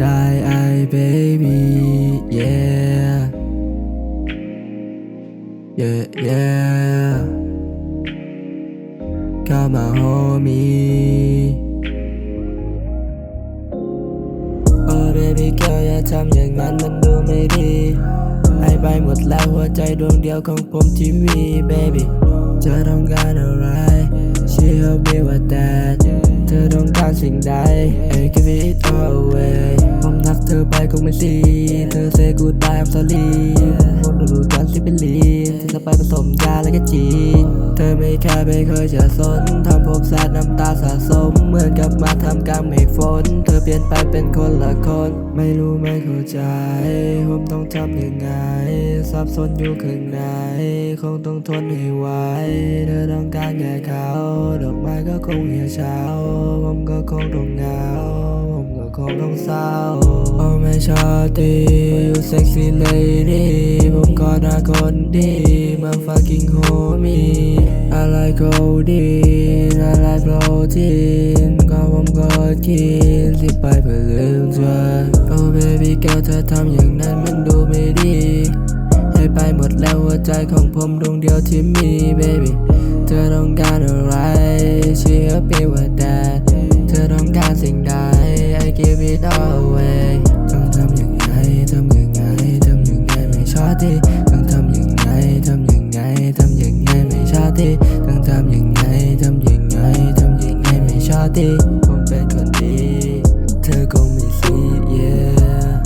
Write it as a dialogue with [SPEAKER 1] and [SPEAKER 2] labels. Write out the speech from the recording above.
[SPEAKER 1] ได้ไอ baby yeah yeah yeah เข้ามา homie โอ้ baby girl อย่าทำอย่างนั้นมันดูไม่ดีให้ไปหมดแล้วหัวใจดวงเดียวของผมที่มี baby เธอต้องการอะไร She help me with that เธอต้องการสิ่งใด I give it all away ทักเธอไม่ดีเธอ say goodbye I'm sorry ผมต้องรู้กันสิเป็นลีเธอจะไปผสมยาแล้วก็จีนเธอไม่แค่ไม่เคยจะสนทำผมสาดน้ำตาสะสม เหมือนกับมาทำกลางไม่ฝน เธอเปลี่ยนไปเป็นคนละคน ไม่รู้ไม่เข้าใจผมต้องทำยังไงสับสนอยู่ข้างในคงต้องทนให้ไหวเธอต้องการแค่เขา ดอกไม้ก็คงเหี่ยวเฉาผมก็คงต้องเหงา คงต้องเศร้าโอ้ไม่ชอบตี you sexy lady ผมก็น่าคนดีมา fucking homie I like codeine I like protein ก็ผมก็กินสิไปเพื่อลืมเธอ Oh baby girl เธอทำอย่างนั้นมันดูไม่ดีให้ไปหมดแล้วหัวใจของผมดวงเดียวที่มี baby เธอต้องการ kia biết đâu về Thầm thầm những ngày, thầm những ngày, thầm những ngày mày xóa đi. Thầm thầm những ngày, thầm những ngày, thầm những ngày mày xóa đi. Thầm thầm những ngày, thầm những ngày, thầm những ngày mày xóa đi. Không biết còn đi, thơ cũng mình đi, yeah yeah.